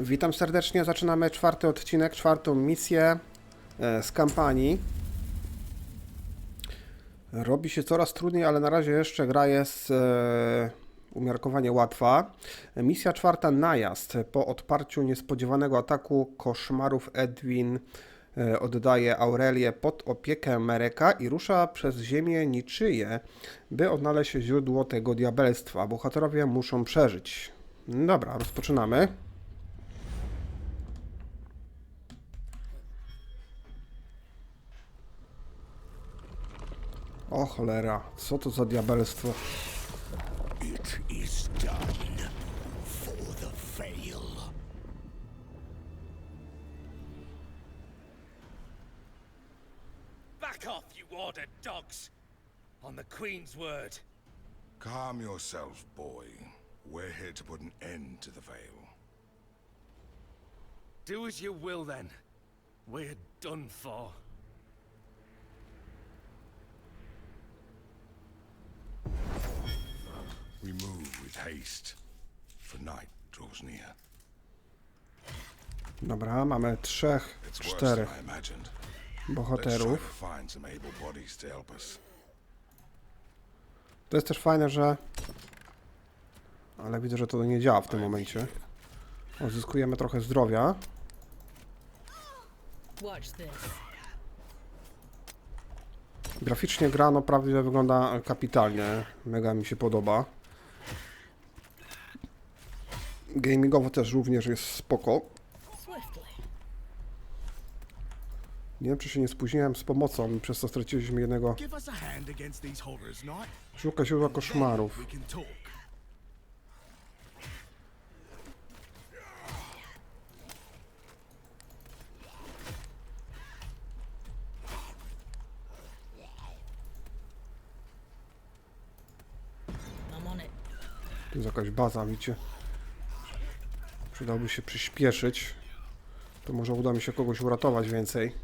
Witam serdecznie, zaczynamy czwarty odcinek, czwartą misję e, z kampanii. Robi się coraz trudniej, ale na razie jeszcze gra jest e, umiarkowanie łatwa. Misja czwarta, najazd. Po odparciu niespodziewanego ataku koszmarów Edwin e, oddaje Aurelię pod opiekę Mereka i rusza przez ziemię niczyje, by odnaleźć źródło tego diabelstwa. Bohaterowie muszą przeżyć. Dobra, rozpoczynamy. O cholera, co to za diabelstwo? It is done for the veil. Back off, you ordered dogs! On the Queen's word. Calm yourself, boy. We're here to put an end to the veil. Do as you will then. We're done for. We move with haste, for night draws near. Dobra, mamy trzech, It's worse czterech than I imagined. Let's try to bohaterów. find some able bodies to help us. To jest też fajne, że... Ale widzę, że to nie działa w tym momencie. Odzyskujemy trochę zdrowia. Watch this. Graficznie gra naprawdę wygląda kapitalnie. Mega mi się podoba. Gamingowo też również jest spoko. Nie wiem, czy się nie spóźniłem z pomocą i przez to straciliśmy jednego. Szuka źródła koszmarów. Tu jest jakaś baza, widzicie? Przydałby się przyspieszyć. To może uda mi się kogoś uratować więcej.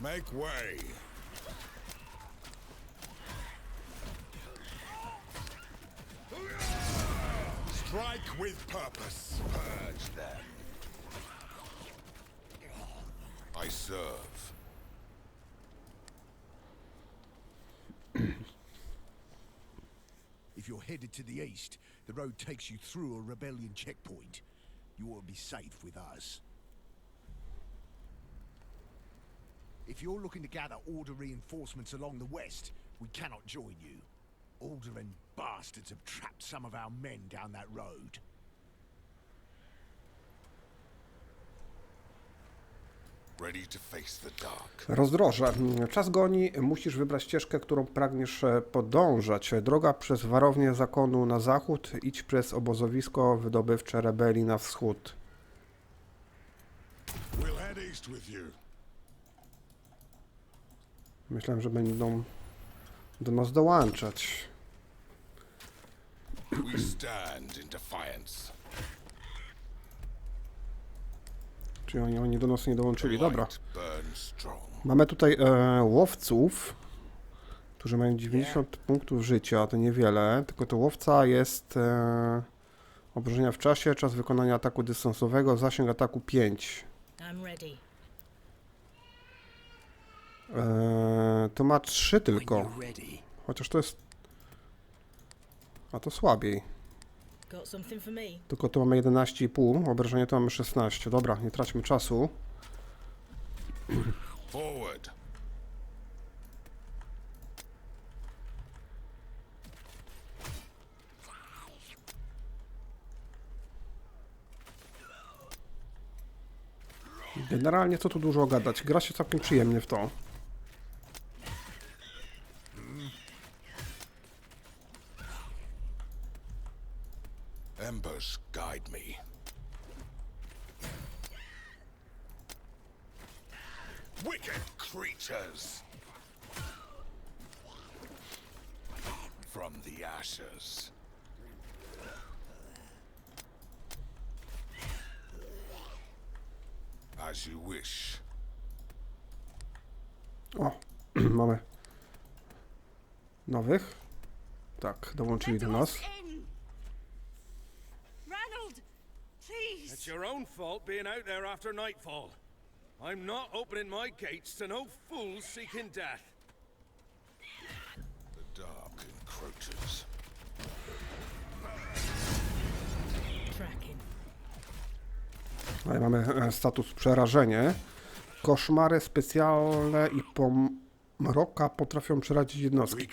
Make way! Strike with purpose. Purge them. I serve. You're headed to the east, the road takes you through a rebellion checkpoint. You will be safe with us. If you're looking to gather order reinforcements along the west, we cannot join you. Alderman bastards have trapped some of our men down that road. Rozdroże. Czas goni, musisz wybrać ścieżkę, którą pragniesz e, podążać. Droga przez warownię zakonu na zachód, idź przez obozowisko wydobywcze rebelii na wschód. Myślałem, że będą do nas dołączać. We stand in defiance. Czyli oni, oni do nas nie dołączyli. Dobra. Mamy tutaj e, łowców, którzy mają 90 punktów życia, to niewiele, tylko to łowca jest e, obrażenia w czasie, czas wykonania ataku dystansowego, zasięg ataku 5. I'm ready. E, to ma 3 tylko, chociaż to jest... A to słabiej. Got something for me? Tylko tu mamy 11,5, obrażenie to mamy 16. Dobra, nie traćmy czasu. Forward. Generalnie co tu dużo gadać, gra się całkiem przyjemnie w to. Embers guide me. Wicked creatures! From the ashes. As you wish. O, mamy nowych. Tak, dołączyli do nas. It's your own fault being out there after nightfall. I'm not opening my gates to no fools seeking death. The dark encroaches. Mamy e, status przerażenie. Koszmary specjalne i pomroka potrafią przerazić jednostki.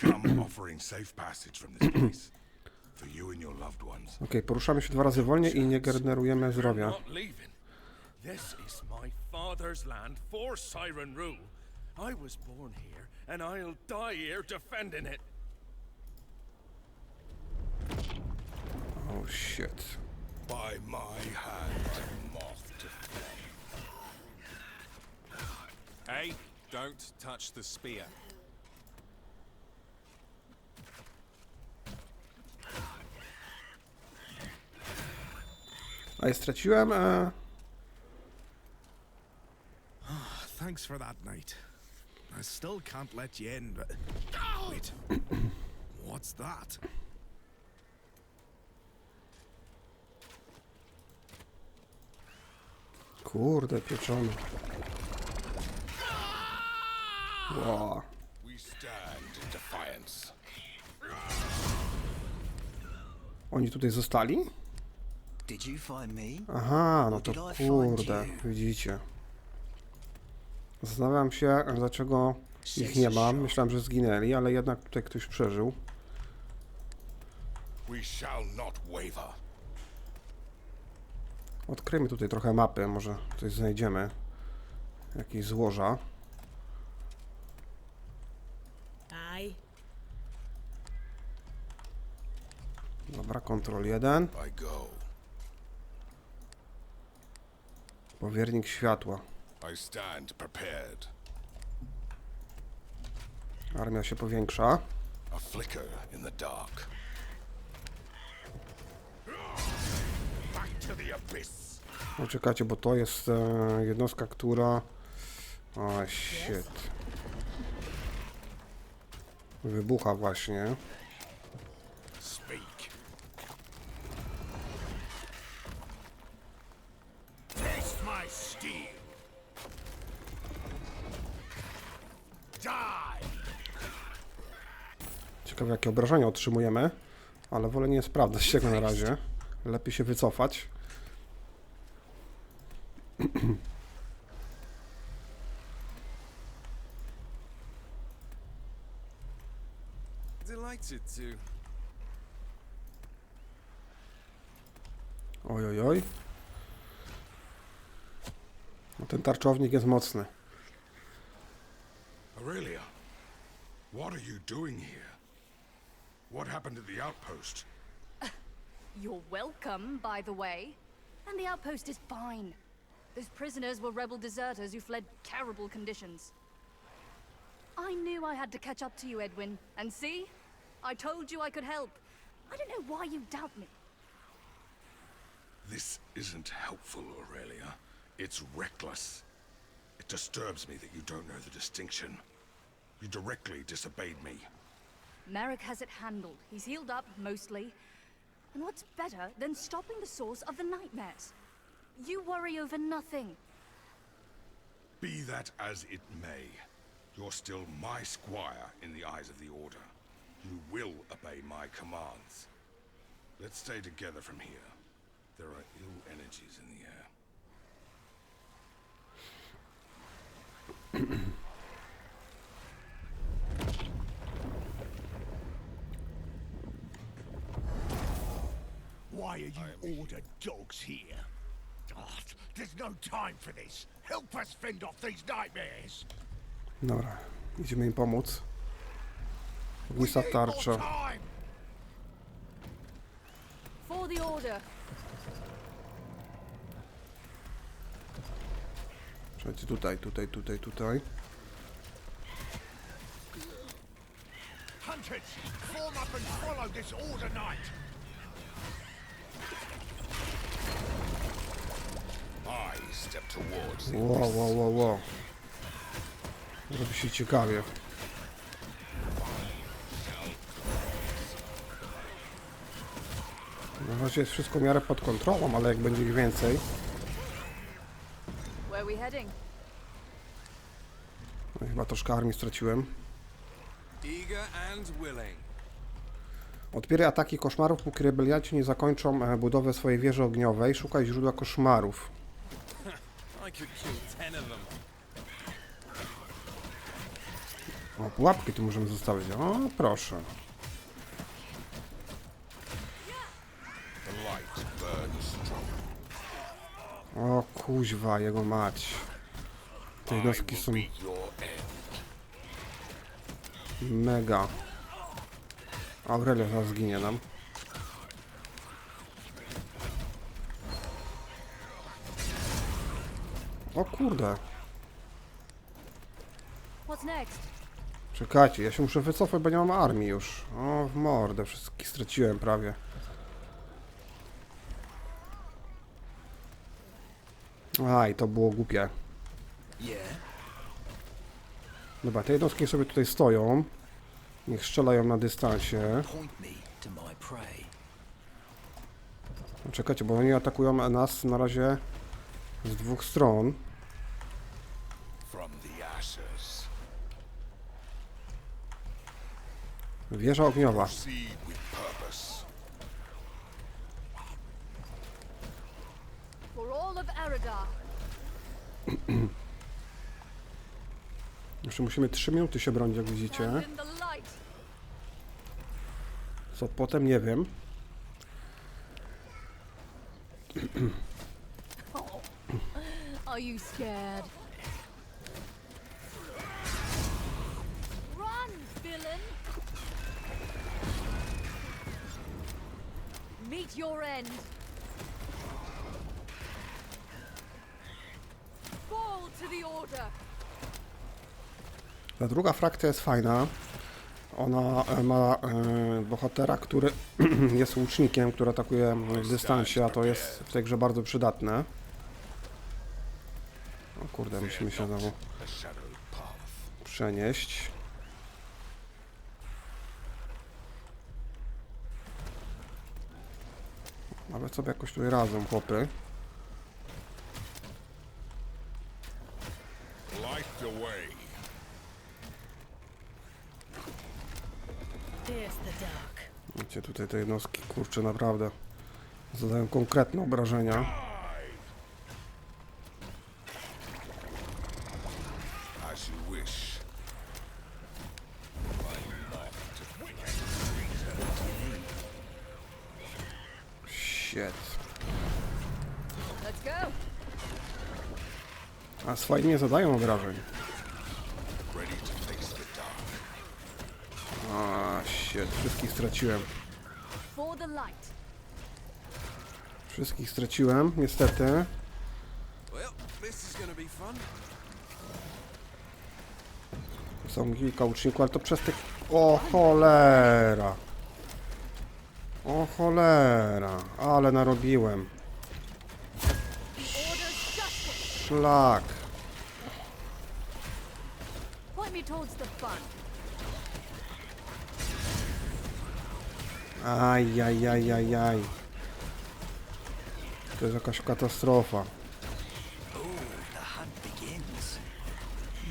Ok, poruszamy się dwa razy wolniej i nie generujemy zdrowia. This is my father's land for Siren rule. I was born here, and I'll die here defending it. Oh shit. By my hand, moth to flame. Hey, don't touch the spear. A ja straciłem. E, ah, Thanks for that night. I still can't let you in, but. Wait. What's that? kurde, pieczony. Wow. Oni tutaj zostali? Aha, no to kurde, widzicie. Zastanawiam się, dlaczego ich nie ma. Myślałem, że zginęli, ale jednak tutaj ktoś przeżył. Odkryjmy tutaj trochę mapy, może coś znajdziemy. Jakieś złoża. Dobra, kontrol 1. I go. Powiernik światła. Armia się powiększa. No czekajcie, bo to jest e, jednostka, która... O, shit. Wybucha właśnie. Steel. Ciekawe jakie obrażenia otrzymujemy, ale wolę nie sprawdzać tego na razie. Lepiej się wycofać. Oj, oj, oj. No ten tarczownik jest mocny. Aurelia, what are you doing here? What happened at the outpost? You're welcome, by the way. And the outpost is fine. Those prisoners were rebel deserters who fled terrible conditions. I knew I had to catch up to you, Edwin. And see? I told you I could help. I don't know why you doubt me. This isn't helpful, Aurelia. It's reckless. It disturbs me that you don't know the distinction. You directly disobeyed me. Merrick has it handled. He's healed up, mostly. And what's better than stopping the source of the nightmares? You worry over nothing. Be that as it may, you're still my squire in the eyes of the Order. You will obey my commands. Let's stay together from here. There are ill energies in the air. Why are you order dogs here? Ah, there's no time for this. Help us fend off these nightmares. Dobra, idziemy im pomóc. We Ognista need more tarcza. For the order. Słuchajcie, tutaj, tutaj, tutaj, tutaj. Wow, wow, wow, wow. Robi się ciekawie. Na razie jest wszystko w miarę pod kontrolą, ale jak będzie ich więcej, we heading? No, Chyba troszkę armii straciłem. Eager and willing. Odbieraj ataki koszmarów, póki rebeliaci nie zakończą e, budowę swojej wieży ogniowej. Szukaj źródła koszmarów. I could kill ten of them. O, pułapki tu możemy zostawić. O, proszę. O, kuźwa, jego mać. Te jednostki są mega. Aurelia zaraz zginie nam. O kurde. Czekajcie, ja się muszę wycofać, bo nie mam armii już. O, w mordę, wszystkich straciłem prawie. Aj, to było głupie. Dobra, te jednostki sobie tutaj stoją. Niech strzelają na dystansie. No, Czekajcie, bo oni atakują nas na razie z dwóch stron. Wieża ogniowa. Proceed with purpose. For all of Eredar. Jeszcze musimy 3 minuty się bronić, jak widzicie. Co potem, nie wiem. Are you scared? Run, villain! Meet your end. Fall to the order. Ta druga frakcja jest fajna. Ona e, ma e, bohatera, który jest łucznikiem, który atakuje w dystansie, a to jest w tej grze bardzo przydatne. O kurde, musimy się znowu przenieść. Nawet sobie jakoś tutaj razem, chłopy. Light the way. Pierce the dark. Wiecie, tutaj te jednostki, kurczę, naprawdę zadają konkretne obrażenia. As you wish. Shit. Let's go. A swoje nie zadają obrażeń. A, shit, wszystkich straciłem. Wszystkich straciłem, niestety. Są kilka uczniów, ale to przez tych... O cholera! O cholera! Ale narobiłem. Szlak. Aj, aj, aj, aj, aj. To jest jakaś katastrofa.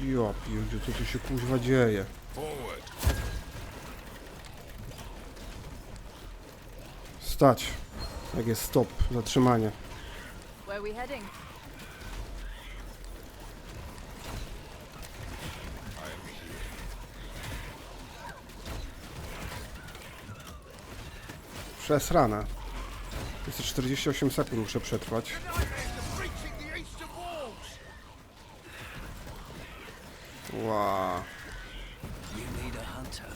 Ja pierdzie, co tu się kuźwa dzieje? Stać. Jak jest stop, zatrzymanie. Where are we heading? Przesrane. Jest 48 sekund, muszę przetrwać. Hunter.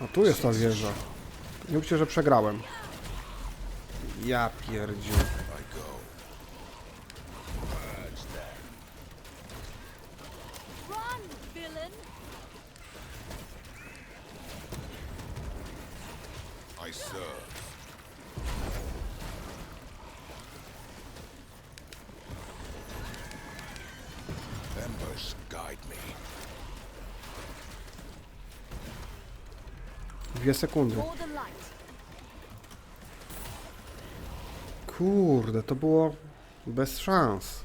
A tu jest ta wieża. Nie mówcie, że przegrałem. Ja pierdziu. I go. Run, villain! I serve. Embers guide me. Dwie sekundy. Kurde, to było bez szans.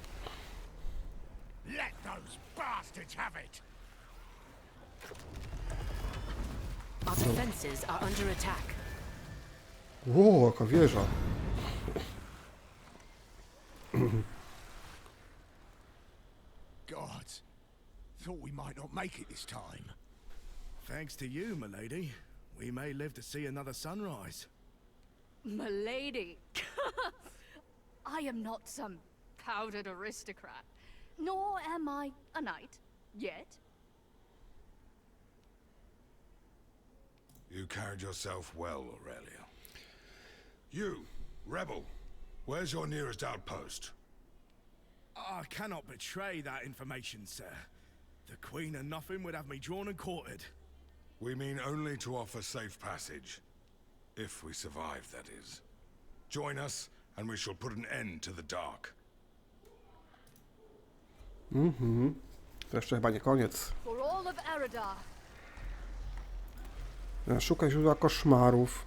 Ło, jaka wieża. God, thought we might not make it this time. Thanks to you, milady, we may live to see another sunrise. Milady. I am not some powdered aristocrat, nor am I a knight yet. You carried yourself well, Aurelia. You, rebel, where's your nearest outpost? I cannot betray that information, sir. The Queen and nothing would have me drawn and quartered. We mean only to offer safe passage. If we survive, that is. Join us, and we shall put an end to the dark. To jeszcze chyba nie koniec. For all of Eredar, Szukaj źródła koszmarów.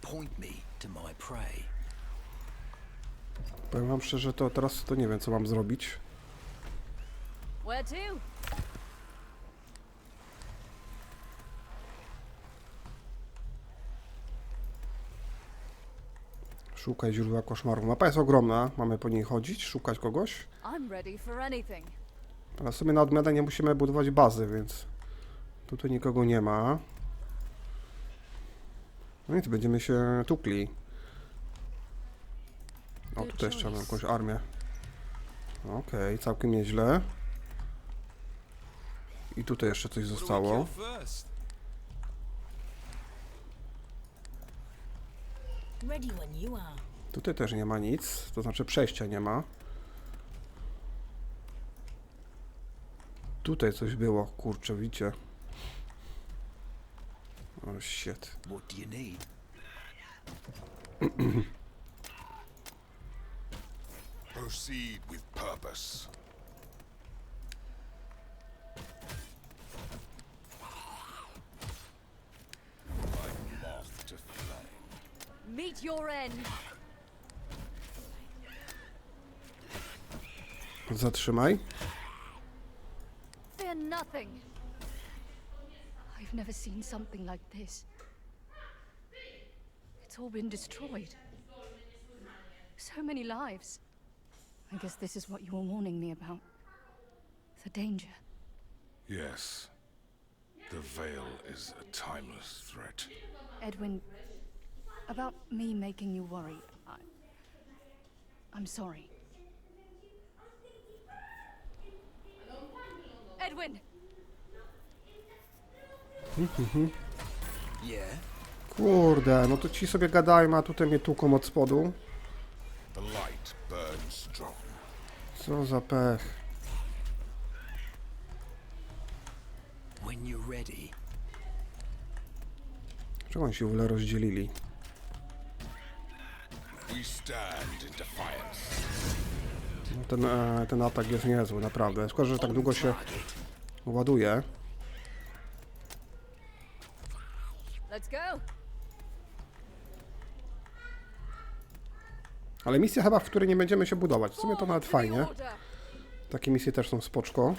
Point me to my prey. Powiem wam szczerze, to teraz to nie wiem, co mam zrobić. Where to? Szukaj źródła koszmarów. Mapa jest ogromna, mamy po niej chodzić, szukać kogoś. I'm ready for anything. Ale w sumie na odmianę nie musimy budować bazy, więc tutaj nikogo nie ma. No nic, będziemy się tukli. O, tutaj jeszcze mam jakąś armię. Okej, całkiem nieźle. I tutaj jeszcze coś zostało. Tutaj też nie ma nic, to znaczy przejścia nie ma. Tutaj coś było, kurczę, widzicie. O, shit. What do you need? Proceed with purpose. Meet your end. Zatrzymaj. Fear nothing. I've never seen something like this. It's all been destroyed. So many lives. I guess this is what you were warning me about. The danger. Yes. The veil is a timeless threat. Edwin, about me making you worry, I. I'm sorry. Edwin! Yeah? Kurde, no to ci sobie gadają, a tutaj mnie tłuką od spodu. The light burns strong. Co za pech. When you're ready. Czego oni się w ogóle rozdzielili? Ten, e, ten atak jest niezły, naprawdę. Szkoda, że tak długo się ładuje. Let's go! Ale misja chyba, w której nie będziemy się budować. W sumie to nawet fajnie. Takie misje też są spoczko.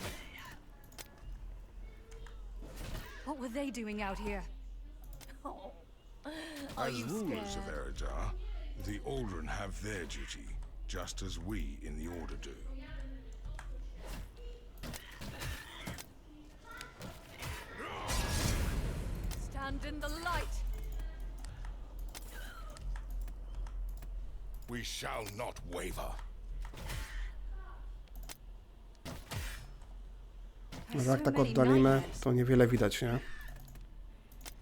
What were they doing out here? Oh. Are you scared? Eredar, the Aldrin have their duty, just as we in the Order do. Stand in the light! We shall not waver. No There's jak so tak many oddalimy, nightmares. to niewiele widać, nie?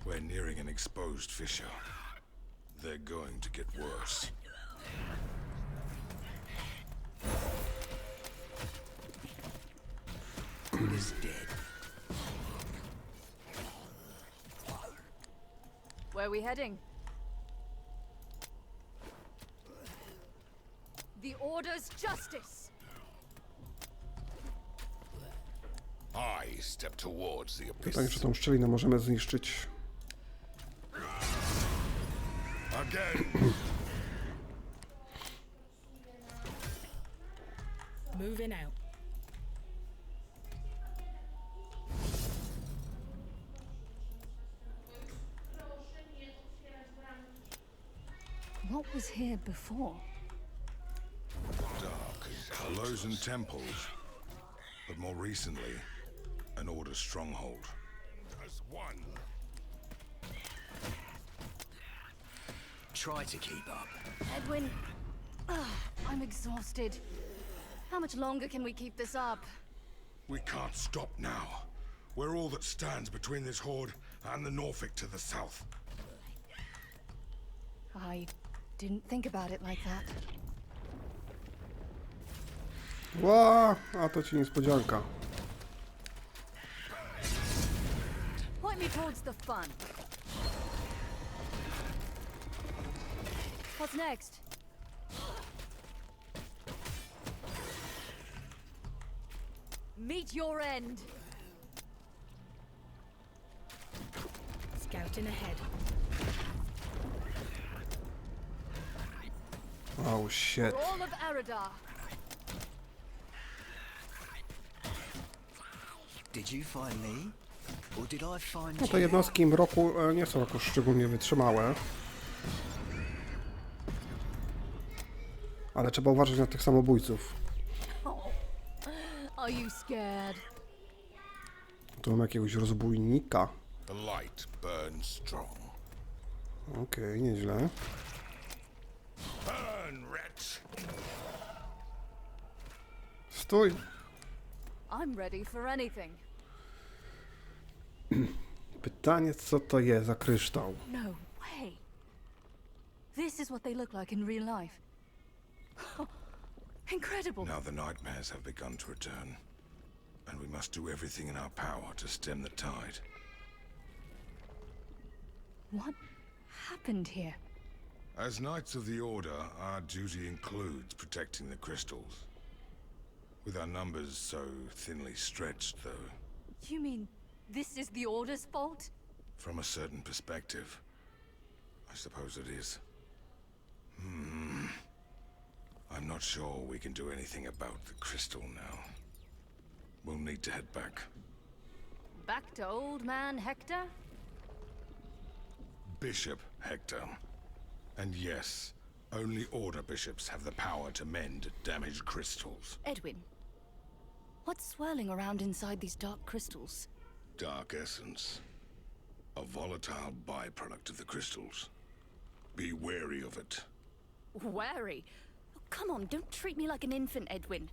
We're nearing an exposed fissure. They're going to get worse. Good as dead. Where are we heading? The Order's justice! I step towards the abyss. Pytanie, czy tą szczelinę możemy zniszczyć. Again. Moving out. What was here before? Dark. Hollows and temples. But more recently, an order stronghold. As one. Try to keep up. Edwin, Ugh, I'm exhausted. How much longer can we keep this up? We can't stop now. We're all that stands between this horde and the Norfolk to the south. I didn't think about it like that. Ła, a to ci niespodzianka. Point me towards the fun. What's next? Meet your end. Scouting ahead. Oh shit. For all of Aradar. Did you find me? Or did I find No you? jednostki mroku e, nie są jakoś szczególnie wytrzymałe. Ale trzeba uważać na tych samobójców. Are you scared? Tu mam jakiegoś rozbójnika. The light burns strong. Okej, nieźle. Burn, wretch! Stój! I'm ready for anything. Pytanie, co to jest za kryształ? No way. This is what they look like in real life. Incredible. Now the nightmares have begun to return. And we must do everything in our power to stem the tide. What happened here? As Knights of the Order, our duty includes protecting the crystals. With our numbers so thinly stretched, though, You mean this is the Order's fault? from a certain perspective, I suppose it is. Hmm. I'm not sure we can do anything about the crystal now. We'll need to head back. Back to old man Hector? Bishop Hector. And yes, only Order bishops have the power to mend damaged crystals. Edwin, what's swirling around inside these dark crystals? Dark essence. A volatile byproduct of the crystals. Be wary of it. Wary. Oh, come on, don't treat me like an infant, Edwin.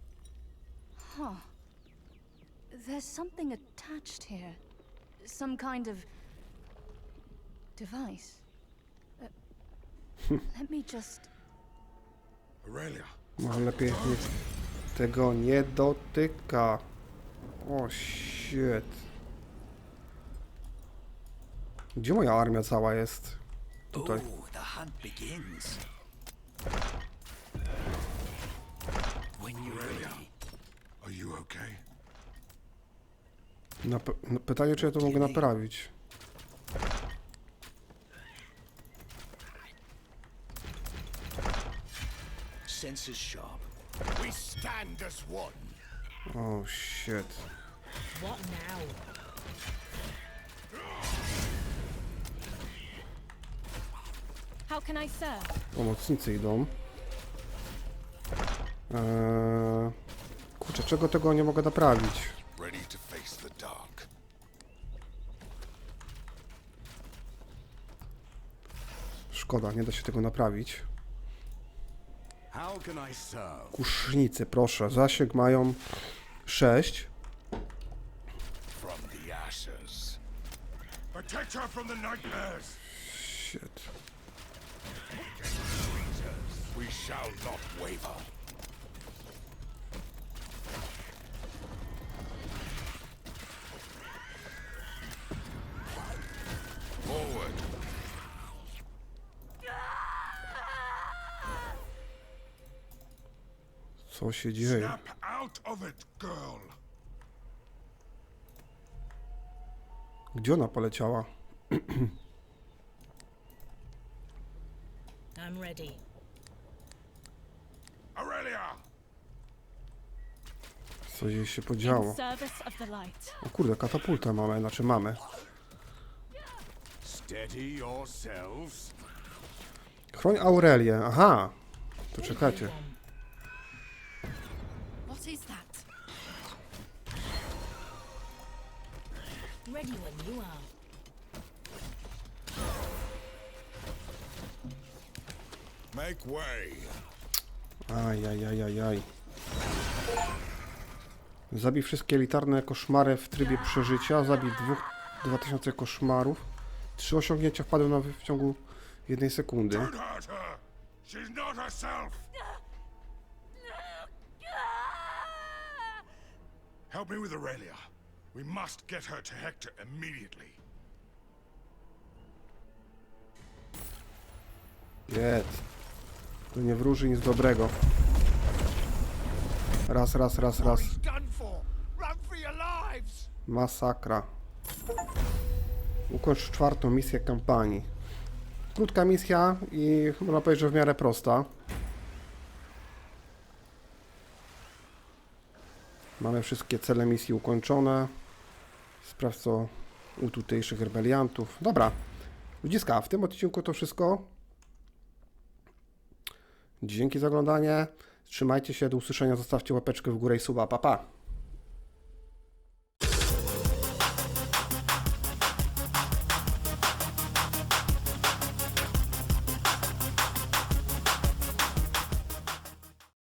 Huh. There's something attached here. Some kind of device. Uh, let me just. Aurelia, No lepiej nie, tego nie dotyka. O shit. Gdzie moja armia cała jest? Tutaj. Ooh, the hunt begins. When you're ready. are you okay? Nap- no, pytanie, czy ja to mogę naprawić. Senses sharp. We stand as one. O shit. What now? How can I serve? Pomocnicy idą. Eee... Kurczę, czego tego nie mogę naprawić? Szkoda, nie da się tego naprawić. Kusznicy, proszę. Zasięg mają 6. From the ashes. Protect her from the nightmares! Shit. We shall not waver. Forward. Co się dzieje? Snap out of it, girl. Gdzie ona poleciała? I'm ready. Aurelia! Coś jej się podziało. Service of the light. O kurde, katapultę mamy, znaczy mamy. Steady yourselves. Chroń Aurelię, aha. To czekajcie. What is that? Ready when you are. Make way. Ajajajajaj. Zabij wszystkie elitarne koszmary w trybie przeżycia. Zabij dwóch 2000 koszmarów. Trzy osiągnięcia wpadły na w ciągu jednej sekundy. Help me with Aurelia. We must get her to Hector immediately. Jest. To nie wróży nic dobrego. Raz, raz, raz, raz. Masakra. Ukończ czwartą misję kampanii. Krótka misja i można powiedzieć, że w miarę prosta. Mamy wszystkie cele misji ukończone. Sprawco u tutejszych rebeliantów. Dobra. Ludziska, w tym odcinku to wszystko. Dzięki za oglądanie. Trzymajcie się, do usłyszenia. Zostawcie łapeczkę w górę i suba. Pa, pa.